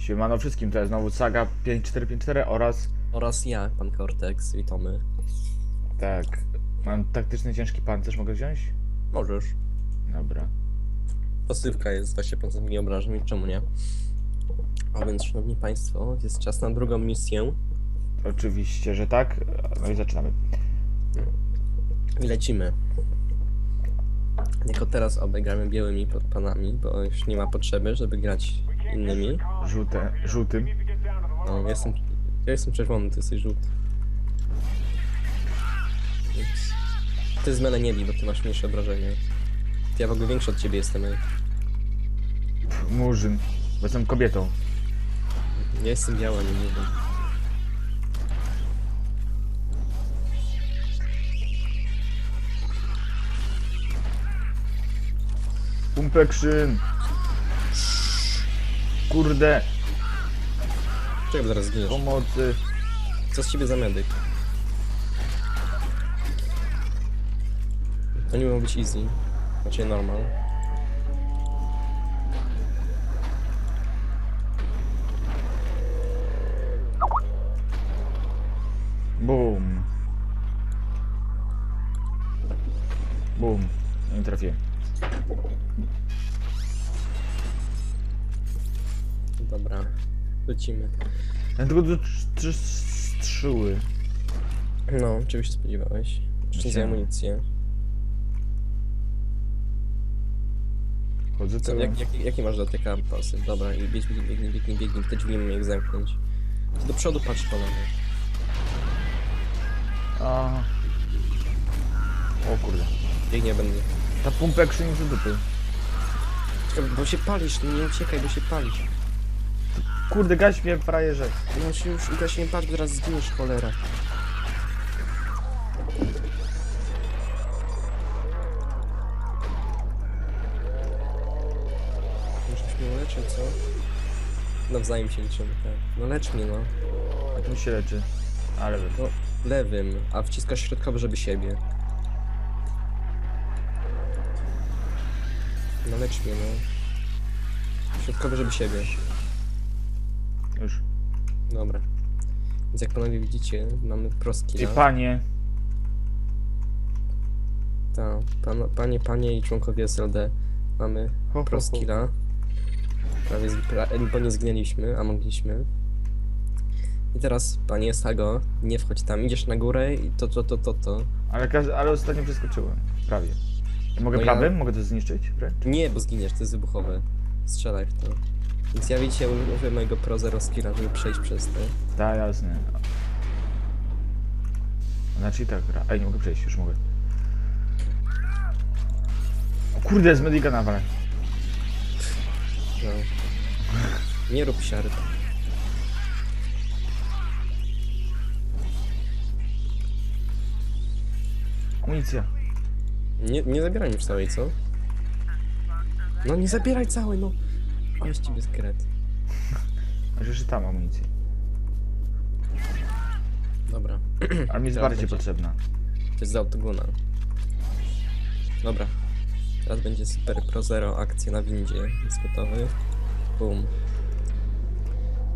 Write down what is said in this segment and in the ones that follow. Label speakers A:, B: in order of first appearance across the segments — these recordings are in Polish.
A: Siemano wszystkim, to jest znowu Saga 5454 oraz
B: Oraz ja, pan Cortex, witamy.
A: tak, mam taktyczny ciężki pancerz, mogę wziąć?
B: Możesz.
A: Dobra.
B: Pasywka jest 20% mniej obrażeń, czemu nie? A więc, szanowni państwo, jest czas na drugą misję.
A: Oczywiście, że tak. No i zaczynamy.
B: I lecimy. Jako teraz obaj gramy białymi pod panami, bo już nie ma potrzeby, żeby grać innymi.
A: Żółte, żółtym.
B: No, jestem, ja jestem czerwony, ty jesteś żółty. Więc... Ty z mele nie bij, bo ty masz mniejsze obrażenia. Ja w ogóle większy od ciebie jestem, ej.
A: Murzyn. Bo jestem kobietą.
B: Ja jestem biała, nie mówię.
A: Pumpekszyn. Kurde,
B: Czekaj, bo zaraz zginiesz.
A: pomocy.
B: Co z ciebie za medyk? To nie miało być easy. Znaczy normal.
A: Bum. Bum. Nie trafię.
B: Dobra. Lecimy.
A: Ja tylko do trzy strzyły.
B: No, czego się spodziewałeś? Czy za
A: Myślałem.
B: amunicję?
A: Chodzę
B: Co, jak, jak, jaki masz dotyka pasy? Dobra, i biegnij, biegnij, biegnij, biegnij. Te drzwi mamy jak zamknąć. Ty do przodu patrz po lewo.
A: A. O kurde.
B: Biegnie będę.
A: Ta pumpekszyn jest do dupy.
B: Czekaj, bo się palisz, nie uciekaj, bo się palisz.
A: Kurde, gaś mnie, frajerze.
B: No się już uda się nie patrz, bo zaraz zginiesz, cholera. Możesz mnie leczyć, co? Nawzajem się liczymy, tak. No lecz mnie, no.
A: A tu się leczy. Ale wy.
B: No, lewym, a wciskasz środkowy, żeby siebie. No lecz mnie, no. Środkowy, żeby siebie.
A: Już.
B: Dobra. Więc jak panowie widzicie, mamy proski.
A: I panie.
B: Tak, pan, panie, panie i członkowie SLD mamy
A: Ho, ho,
B: pro
A: ho.
B: skilla. Prawie bo nie zginęliśmy, a mogliśmy. I teraz, panie Sago, nie wchodź tam, idziesz na górę i to, to, to, to, to.
A: Ale, ale ostatnio przeskoczyłem. Prawie. Mogę
B: No ja-
A: prawym? Mogę to zniszczyć? wręcz?
B: Nie, bo zginiesz, to jest wybuchowe. Strzelaj w to. Więc ja widzicie, użyję mojego pro zero skilla, żeby przejść przez to.
A: Tak, jasne. Znaczy tak gra. Ej, nie mogę przejść, już mogę. O kurde, z Medica nawalę.
B: No. Nie rób siarp.
A: Amunicja.
B: Nie, nie zabieraj już całej, co? No nie zabieraj całej, no. Ale z ciebie skret.
A: A jeszcze tam amunicję.
B: Dobra.
A: Ale mi jest
B: Teraz
A: bardziej
B: będzie.
A: potrzebna.
B: To jest z autoguna. Dobra. Teraz będzie super pro zero akcja na windzie. Jest gotowy. Boom.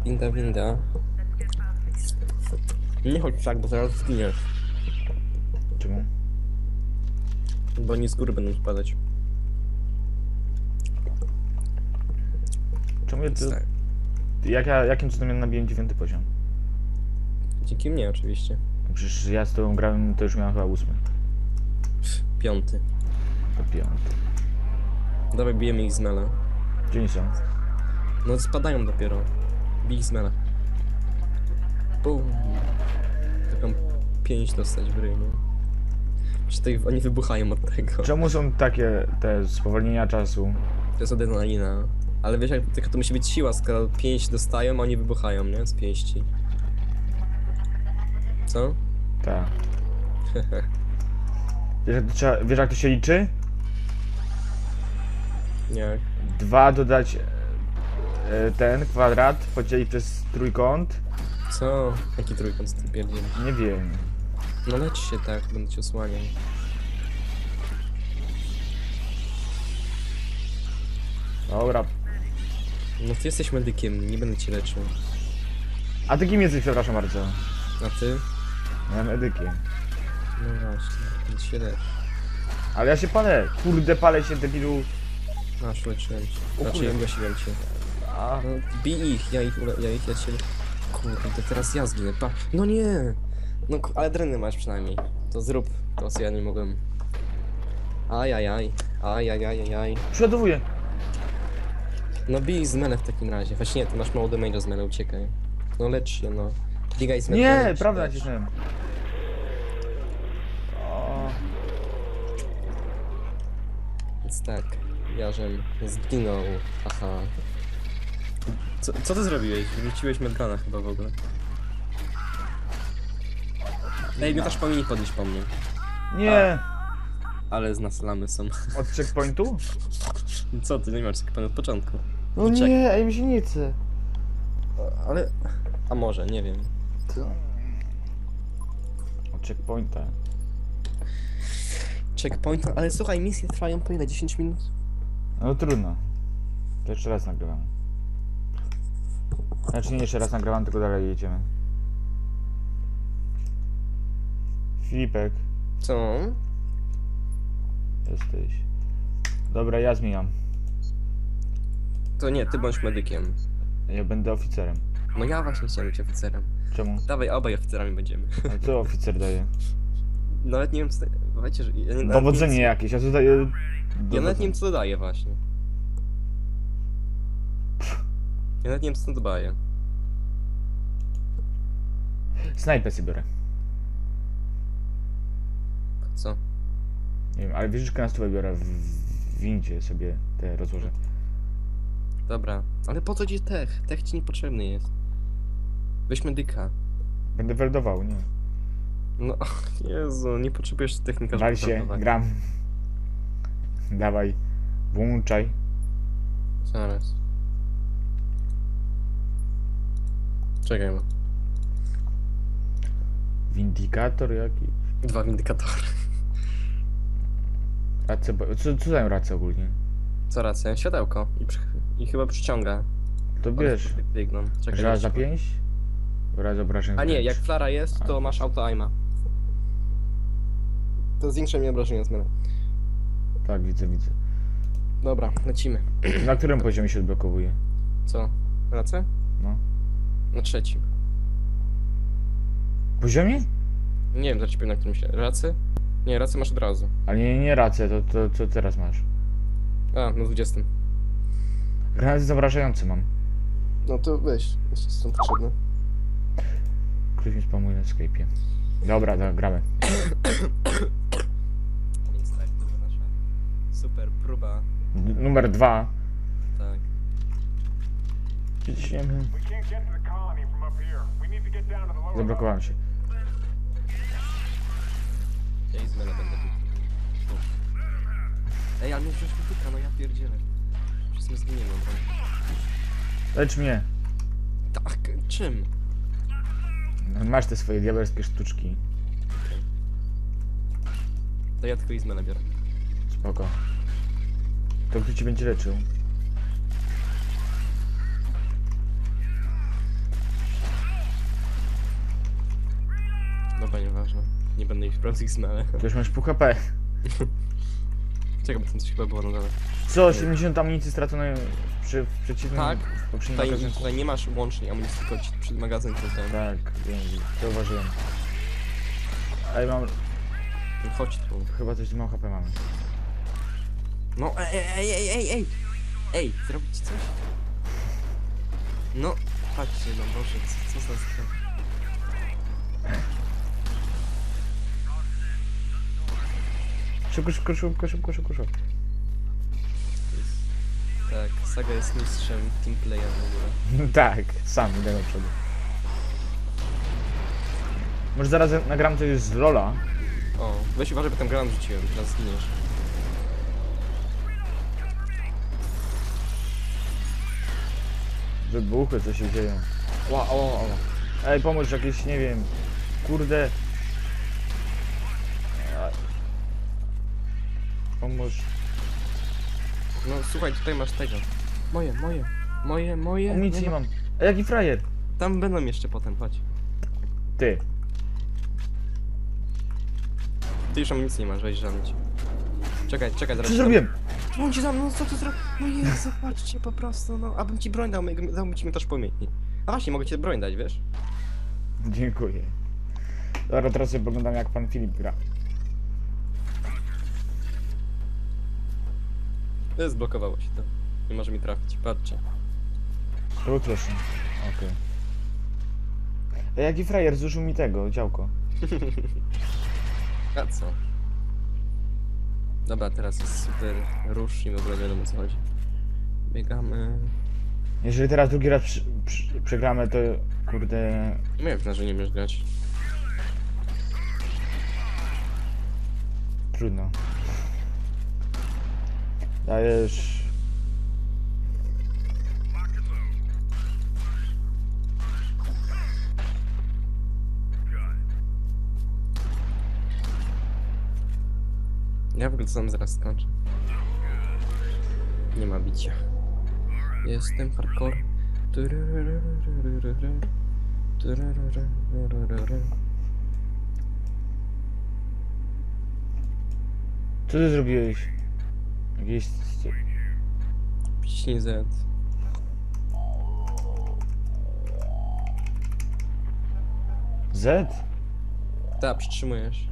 B: Winda, winda. Nie chodź tak, bo zaraz zginiesz.
A: Czemu?
B: Bo oni z góry będą spadać.
A: Czemu ja to...
B: tak.
A: Jak ja, jakim cudem ja nabiłem dziewiąty poziom?
B: Dzięki mnie oczywiście.
A: Przecież ja z tobą grałem, to już miałem chyba ósmy.
B: Piąty.
A: To piąty.
B: Dawaj bijemy ich z mela.
A: Gdzie oni są?
B: No spadają dopiero. Bij ich z mela. Boom. Taką pięć dostać w ryju. Czy to ich- oni wybuchają od tego.
A: Czemu są takie te spowolnienia czasu?
B: To jest adrenalina. Ale wiesz, jak, tylko to musi być siła, skoro pięść dostają, a oni wybuchają, nie? Z pięści. Co?
A: Tak. Wiesz jak, to trzeba, wiesz jak to się liczy?
B: Nie.
A: Dwa dodać e, ten kwadrat, podzielić przez trójkąt.
B: Co? Jaki trójkąt z tym pierdzieli?
A: Nie wiem.
B: No lecz się tak, będę cię osłaniał.
A: Dobra.
B: No ty jesteś medykiem, nie będę cię leczył.
A: A ty kim jesteś, przepraszam bardzo?
B: A ty?
A: Ja medykiem.
B: No właśnie, więc się lecz.
A: Ale ja się palę. Kurde, palę się, debilu.
B: Masz, leczyłem cię.
A: O
B: Znaczy,
A: kurde.
B: ugasiłem cię.
A: A,
B: No, bij ich, ja ich, ule- ja ich, ja cię... Kurde, teraz ja zginę, pa... No nie! No, ale dreny masz przynajmniej. To zrób to, co ja nie mogłem. Ajajaj, ajajajajaj.
A: przeładowuję.
B: No bij z mele w takim razie. Właśnie nie, ty masz mało damage'a z mele, uciekaj. No lecz się, no. Biegaj z mele.
A: Nie,
B: lecz,
A: prawda
B: lecz.
A: nacisnąłem. O,
B: Więc tak, Jarzem zginął, aha. Co, co ty zrobiłeś? Wróciłeś Medgana chyba w ogóle. Ej, mnie też powinni podnieść po mnie.
A: Nie!
B: Ale z nas lamy są.
A: Od checkpointu?
B: Co ty, nie masz tak od początku.
A: No
B: Czek-
A: nie, ej, mi się nie chce.
B: Ale... A może, nie wiem.
A: Od checkpointa.
B: Checkpoint, ale słuchaj, misje trwają po ile? 10 minut?
A: No trudno. To jeszcze raz nagrywam. Znaczy nie jeszcze raz nagrywam, tylko dalej jedziemy. Filipek,
B: Co?
A: jesteś. Dobra, ja zmieniam.
B: To nie, ty bądź medykiem.
A: Ja będę oficerem.
B: No ja właśnie chciałem być oficerem.
A: Czemu?
B: Dawaj, obaj oficerami będziemy.
A: A co oficer daje?
B: Nawet nie wiem co... Wiecie, że... Ja nie, nawet nie
A: Dowodzenie
B: wiem,
A: jakieś, ja tu daję...
B: co- Ja nawet nie wiem co dodaję właśnie. Ja nawet nie wiem co to dodaję.
A: Snajpę sobie biorę.
B: Co?
A: Nie wiem, ale wieżyczkę na stówę biorę w, w windzie sobie te rozłożę.
B: Dobra. Ale po co ci tech? Tech ci niepotrzebny jest. Weź medyka.
A: Będę weldował, nie.
B: No, Jezu, nie potrzebujesz technika,
A: Wal się,
B: pracować.
A: gram. Dawaj, włączaj.
B: Zaraz. Czekaj, no.
A: Windikator jakiś.
B: Dwa windykatory.
A: Race, bo- co, co dają race ogólnie?
B: Co rację? Światełko. I, przy, I chyba przyciąga.
A: To
B: One
A: wiesz,
B: Biegną. Czekaj,
A: raz za 5? Raz obrażeń
B: A nie, jak flara jest, to masz auto aima. To zwiększa mi obrażenia zmiany.
A: Tak, widzę, widzę.
B: Dobra, lecimy.
A: Na którym poziomie się odblokowuje?
B: Co? Racę?
A: No.
B: Na trzecim.
A: Poziomie?
B: Nie wiem, powiem na którym się. Racę? Nie, racę masz od razu.
A: Ale nie, nie racę, to, to co teraz masz?
B: A, na 20.
A: Granaty zamrażające mam.
B: No to weź, jeśli są potrzebne.
A: Ktoś mi spamuje na Skype'ie. Dobra, to gramy.
B: Więc tak, to była nasza super próba.
A: Numer dwa.
B: Tak.
A: Ciśniemy.
C: We can't get to the colony from up here. We need to get down to the lower
A: Zablokowałem się.
B: Ja będę. Tu. Ej, ale mnie wziąć wytyka, no ja pierdzielę. Zginiemy, bro.
A: Lecz mnie.
B: Tak, czym?
A: Masz te swoje diabelskie sztuczki.
B: To ja tylko Izmę biorę.
A: Spoko. To kto ci będzie leczył?
B: Dobra, nieważne. Nie będę ich brał z Izmele.
A: To już masz pół HP.
B: Czekaj, bo tam coś chyba było na dole.
A: Co, 70 amunicji straconej przy w przeciwnym
B: Tak.
A: w poprzednim
B: Tutaj,
A: magazynku?
B: tutaj nie masz łącznej amunicji, tylko ci przed magazynkiem ten.
A: Tak, wiem, zauważyłem. Ej, mam...
B: Chodź tu.
A: Chyba coś mało HP mamy.
B: No, ej, ej, ej, ej, ej! Ej, zrobić coś? No, patrzcie, no Boże, co, co za sprawa?
A: Szybko, szybko, szybko, szybko, szybko, szybko.
B: Tak, Saga jest mistrzem teamplaya w ogóle.
A: No tak, sam idę do przodu. Może zaraz nagram coś z Lola.
B: O, weź uważaj, bo tam granat rzuciłem, teraz zginiesz.
A: Wybuchy, co się dzieją. Ła, o, o. Ej, pomóż jakieś, nie wiem. Kurde. Ej. Pomóż.
B: No, słuchaj, tutaj masz tego. Moje, moje. Moje, moje.
A: Amunicji nie
B: ma-
A: mam. A jaki frajer?
B: Tam będą jeszcze potem, chodź.
A: Ty.
B: Ty już amunicji nie masz, weź żadnych. Czekaj, czekaj, zaraz.
A: Co
B: ci
A: zrobiłem?
B: dam- On ci za mną, co ty zrobił? No Jezu, patrzcie po prostu, no. Abym ci broń dał, dałbym ci też pamiętnik. A właśnie, mogę ci broń dać, wiesz?
A: Dziękuję. Dobra, teraz sobie poglądam jak pan Filip gra.
B: Zblokowało się to. Nie może mi trafić, patrzcie.
A: Proszę. Okej. A jaki frajer zużył mi tego, działko?
B: A co? Dobra, teraz jest super rusz i w ogóle wiadomo co chodzi. Biegamy...
A: Jeżeli teraz drugi raz przy, przy, przegramy, to kurde...
B: Nie wiem, na że nie umiesz grać.
A: Trudno. Dajesz...
B: Ja w ogóle sam zaraz skończę. Nie ma bicia. Jestem hardcore.
A: Co ty zrobiłeś? Jakieś...
B: Wciśnij Z.
A: Z?
B: Ta, przytrzymujesz.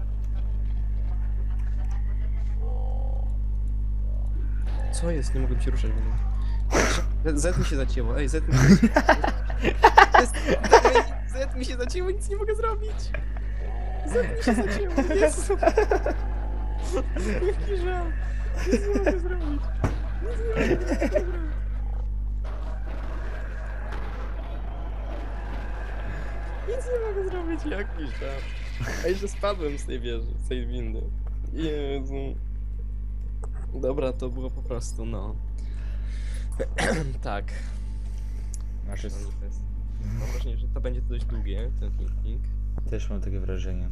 B: Co jest? Nie mogłem się ruszać w ogóle. Z mi się zacięło, ej, Z mi się Jest- Z mi się zacięło, nic nie mogę zrobić. Z mi się zacięło, Jezu. Jaki żal. Nic nie mogę zrobić. Nic nie mogę zrobić. Nic nie mogę zrobić, jaki żal. A jeszcze spadłem z tej wieży, z tej windy. Jezu. Dobra, to było po prostu, no. tak.
A: Nasze...
B: Mam wrażenie, że to będzie dość długie, ten filmik.
A: Też mam takie wrażenie.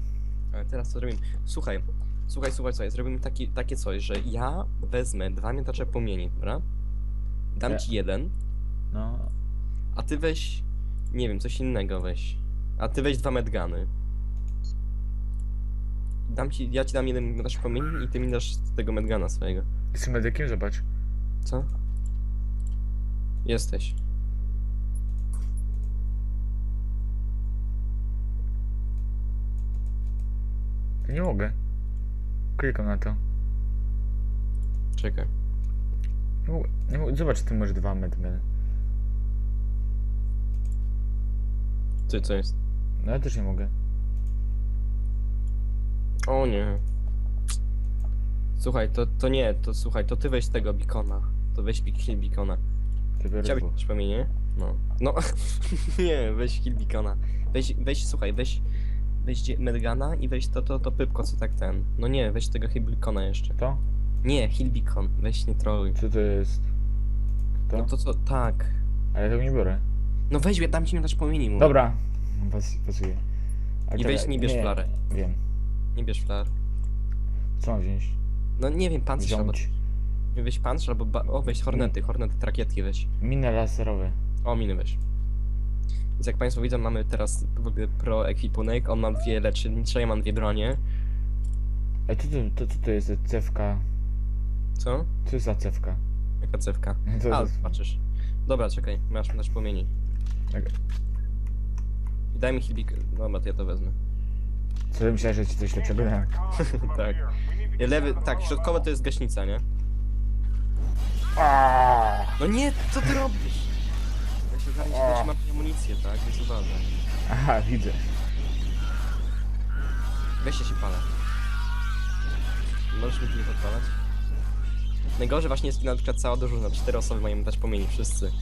B: Ale teraz co zrobimy? Słuchaj, słuchaj, słuchaj, słuchaj, zrobimy taki, takie coś, że ja wezmę dwa miotacze płomieni, dobra? Dam ci jeden,
A: No...
B: a ty weź, nie wiem, coś innego weź. A ty weź dwa medgany. Dam ci, ja ci dam jeden miotacz płomieni i ty mi dasz tego medgana swojego.
A: Jestem medykiem? Zobacz.
B: Co? Jesteś.
A: Ja nie mogę. Klikam na to.
B: Czekaj.
A: Nie nie mogę. Zobacz, ty masz dwa medgany.
B: Ty, co jest?
A: No ja też nie mogę.
B: O nie. Słuchaj, to, to nie, to słuchaj, to ty weź tego bikona. To weź bik- kill bikona. Chciałbyś pamięć, No. No, nie, weź kill bikona. Weź, weź, słuchaj, weź, weź medgana i weź to, to, to pypko, co tak ten. No nie, weź tego Hilbikona jeszcze.
A: To?
B: Nie, Hilbikon, weź nie troluj.
A: Co to jest? To?
B: No to co, tak.
A: Ale ja tego nie biorę.
B: No weź, dam ci miotacz płomieni, mówię.
A: Dobra. Pas, pasuje.
B: I weź nie bierz flarę.
A: Wiem.
B: Nie bierz flar.
A: Co mam wziąć?
B: No nie wiem, pancerz albo... Weź pancerz albo... Ba... O, weź hornety, hornety, trakietki weź.
A: miny laserowe.
B: O, miny weź. Więc jak państwo widzą, mamy teraz w ogóle pro ekwipunek, on ma dwie lecznicze, ja mam dwie bronie.
A: A co to, to, co to jest cewka?
B: Co?
A: Co jest za cewka?
B: Jaka cewka?
A: To
B: A,
A: jest-
B: patrzysz. Dobra, czekaj, masz dać płomieni.
A: Tak.
B: I daj mi hilbik... Dobra, to ja to wezmę.
A: Co ty myślałeś, że ci coś lepszego dałem?
B: tak. Lewy, tak, środkowe to jest gaśnica, nie? No nie, co ty robisz? Ja się ogarnę, że to ci ma amunicję, tak? Więc uważaj.
A: Aha, widzę.
B: Weźcie się palę. Możesz mi tu nie podpalać? Najgorzej właśnie jest na przykład cała drużyna, cztery osoby mają dać płomieni, wszyscy.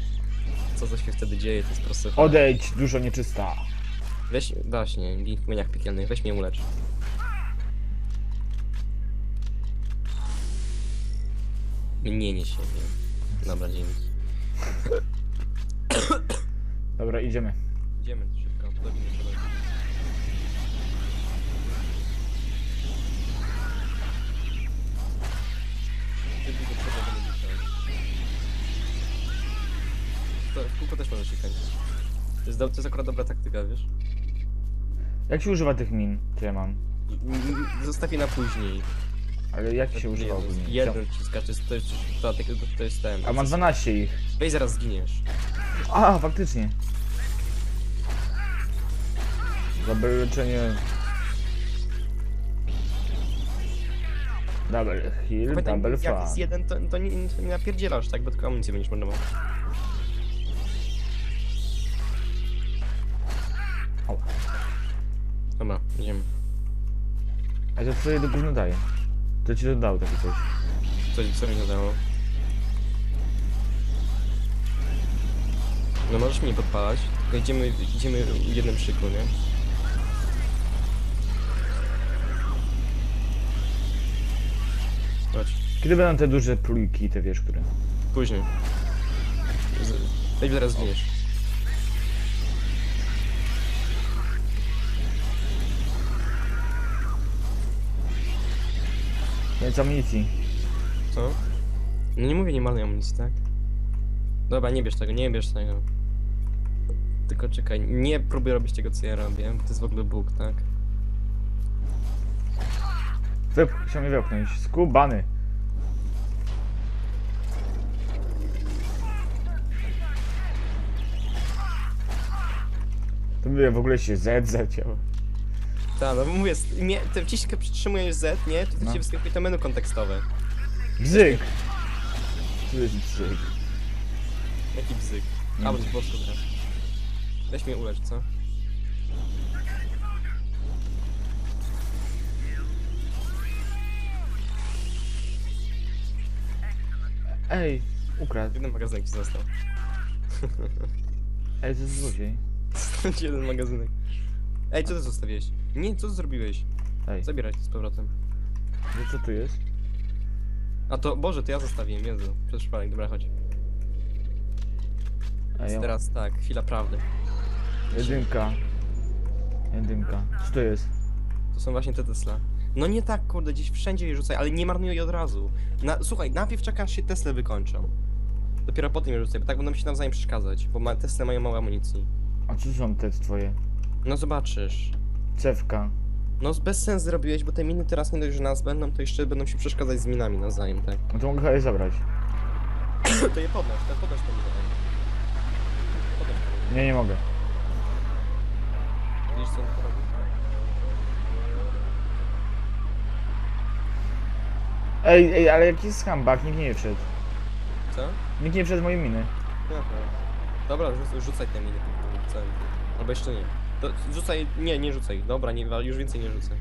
B: Co to się wtedy dzieje, to jest chore.
A: Odejdź, dużo nieczysta.
B: Weź, właśnie, w płomieniach piekielnych, weź mnie ulecz. Się, nie. Dobra, dzięki.
A: Dobra, idziemy.
B: Idziemy szybko, do winy trzeba iść. Będzie musiał. kółko też może się kręcić. To jest, do, to jest akurat dobra taktyka, wiesz?
A: Jak się używa tych min? To ja mam.
B: I- i- Zostaw je na później.
A: Ale jak się używa ogólnie?
B: Jeden to jest, to jest, to, to, to jest ten.
A: A mam 12 ich.
B: Weź zaraz zginiesz.
A: A, faktycznie. Dobre leczenie. Double heal,
B: Pamiętaj,
A: double
B: jak
A: fun.
B: jest jeden, to, to, nie, to nie napierdzielasz, tak? Bo tylko amunicję będziesz marnował.
A: Ała.
B: Dobra, idziemy.
A: A to co je do gówno daje? To ci to dał takie coś.
B: Co, co mi zadało? No możesz mnie podpalać, tylko idziemy, idziemy w jednym szyku, nie? Chodź,
A: Kiedy będą te duże plujki, te wiesz, które?
B: później. Z- Weź zaraz zginiesz.
A: Więc amunicji.
B: Co? No nie mówię nie marnuj amunicji, tak? Dobra, nie bierz tego, nie bierz tego. Tylko czekaj, nie próbuj robić tego, co ja robię, bo to jest w ogóle Bóg, tak?
A: Wyp chciał mnie wepchnąć. Skubany. To by w ogóle się Z zacięło.
B: Tak, no mówię, s- mnie, te wciśkę przytrzymujesz Z, nie? To, to
A: No.
B: ci wyskakuje to menu kontekstowe.
A: Bzyk! To jest bzyk.
B: Jaki bzyk.
A: Nie
B: A,
A: wiem.
B: bo po prostu grasz. Weź mnie ulecz, co?
A: Ej, ukradł.
B: Jeden magazynek ci został.
A: Ej, to jest złodziej.
B: Ci jeden magazynek. Ej, co ty zostawiłeś? Nie, co ty zrobiłeś?
A: Ej,
B: Zabieraj to z powrotem.
A: no co tu jest?
B: A to, Boże, to ja zostawiłem, Jezu. Przez przypadek, dobra, chodź.
A: Ej.
B: Teraz tak, chwila prawdy.
A: Jedynka. Jedynka. Co to jest?
B: To są właśnie te Tesla. No nie tak, kurde, gdzieś wszędzie je rzucaj, ale nie marnuj jej od razu. Na, słuchaj, najpierw czekaj, aż się Tesla wykończą. Dopiero potem je rzucaj, bo tak będą się nawzajem przeszkadzać, bo ma, Tesla mają mało amunicji.
A: A co są te twoje?
B: No zobaczysz.
A: Cewka.
B: No bez sensu zrobiłeś, bo te miny teraz nie dość, że nas będą, to jeszcze będą się przeszkadzać z minami nawzajem, tak?
A: No to mogę chyba je zabrać.
B: to je podnoś, to podnoś to. Podnoś.
A: Nie, nie mogę.
B: Widzisz co on to robi?
A: Ej, ej, ale jaki jest comeback? Nikt nie wszedł.
B: Co?
A: Nikt nie wszedł w moje miny.
B: Dobra, rzuc, rzucaj te miny. Co? Albo jeszcze nie. To rzucaj, nie, nie rzucaj. Dobra, nie, już więcej nie rzucaj.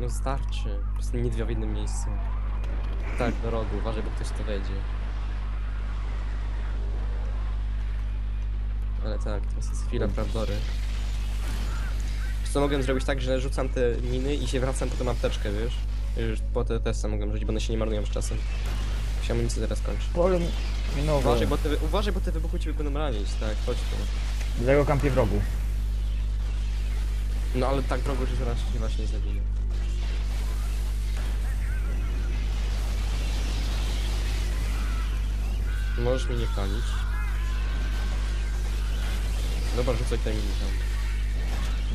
B: No starczy. Po prostu nie dwie w jednym miejscu. Tak, do rogu, uważaj, bo ktoś to wejdzie. Ale tak, teraz jest chwila prawdory. Co mogłem zrobić tak, że rzucam te miny i się wracam po tą apteczkę, wiesz? Już po te testy mogłem rzucić, bo one się nie marnują z czasem. Się amunicję teraz kończy.
A: Pole minowe.
B: Uważaj, bo te, uważaj, bo te wybuchy będą ranić, tak, chodź tu.
A: Dlatego kampię w rogu.
B: No ale tak drogo, że zaraz się właśnie zabije. Możesz mnie nie palić. Dobra, rzucaj te miny tam.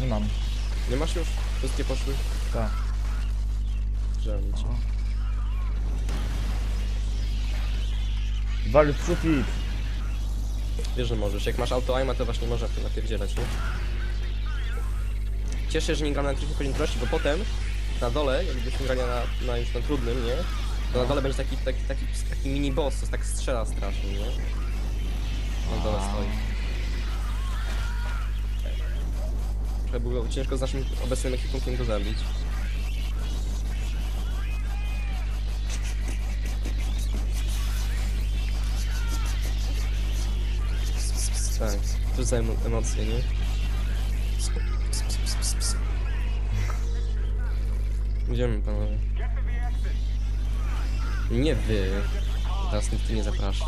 A: Nie mam.
B: Nie masz już? Wszystkie poszły?
A: Tak.
B: Żal mi cię.
A: Wal w sufit.
B: Wiesz, że możesz. Jak masz auto aima, to właśnie można tym napierdzielać, nie? Cieszę się, że nie gram na poziom trudności, bo potem na dole, jakbyśmy grali na, na już na trudnym, nie? To na dole będzie taki, taki, taki, taki mini boss, co tak strzela strasznie, nie? Na dole stoi. Trochę było ciężko z naszym obecnym ekwipunkiem go zabić. Tak, emo- emocje, nie? Idziemy panowie. Nie wy. Teraz nikt nie zapraszał.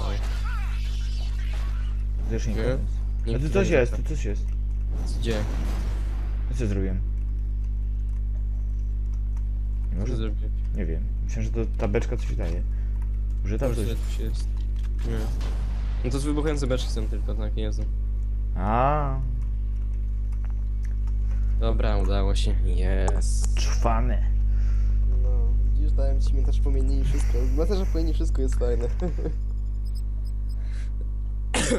A: Też nie
B: Nie?
A: A tu
B: tu
A: coś
B: nie
A: jest, tu
B: zapraszał.
A: coś jest.
B: Gdzie?
A: Co zrobiłem? Nie
B: Może
A: może?
B: zrobić.
A: Nie wiem. Myślę, że to ta beczka coś daje. Że tam
B: Może
A: coś...
B: coś jest. Nie. No to z wybuchające beczki są tylko takie, Jezu.
A: A,
B: Dobra, udało się. Jest.
A: czwany.
B: No, widzisz, dałem ci też płomieni i wszystko. Na też płomieni wszystko jest fajne.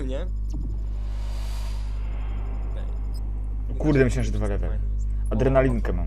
B: Nie?
A: Kurde, myślałem, że dwa lata. Adrenalinkę mam.